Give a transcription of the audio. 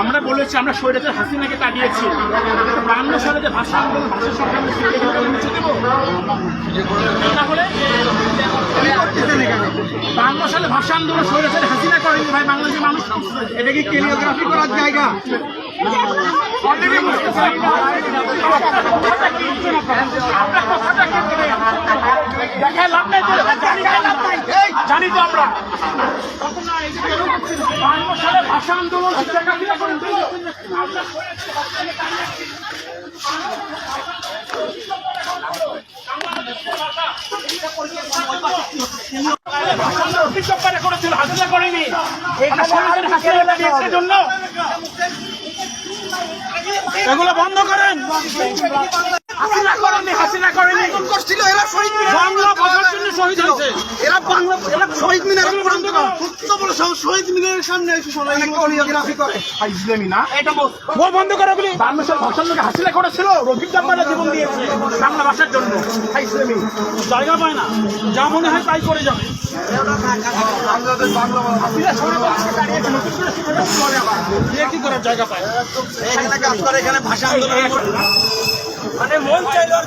আমরা বলেছি, আমরা স্বৈরাচার হাসিনাকে তাড়িয়েছি বান্ন সালে যে ভাষা আন্দোলন ভাষা আমরা বান্ন সালে ভাষা আন্দোলন স্বৈরাচার হাসিনা করেনি, ভাই, বাংলাদেশের মানুষ। এটা কি কেলিওগ্রাফি করার জায়গা? অলরেডি বুঝতে চাই বান্ন সালে ভাষা আন্দোলন করেছিল করেনি জন্য এগুলো বন্ধ করেন। হাসিনা করেনি হাসিনা করেনি করছিল এরা শহীদ মিনার বাংলা বোঝার জন্য শহীদ হয়েছে এরা বাংলা এরা শহীদ মিনার পর্যন্ত সত্য বলে শহীদ মিনারের সামনে এসে শোনা কোরিওগ্রাফি করে। ইসলামী না? এটা বল বন্ধ করে বলি বাংলা ভাষার লোকে হাসিনা করেছিল রফিক জাম্বারা জীবন দিয়েছে বাংলা ভাষার জন্য। ইসলামী জায়গা পায় না। যা মনে হয় তাই করে যাবে। করে কি করার জায়গা পায়? এখানে কাজ করে এখানে ভাষা আন্দোলন মানে মন চাইলো আর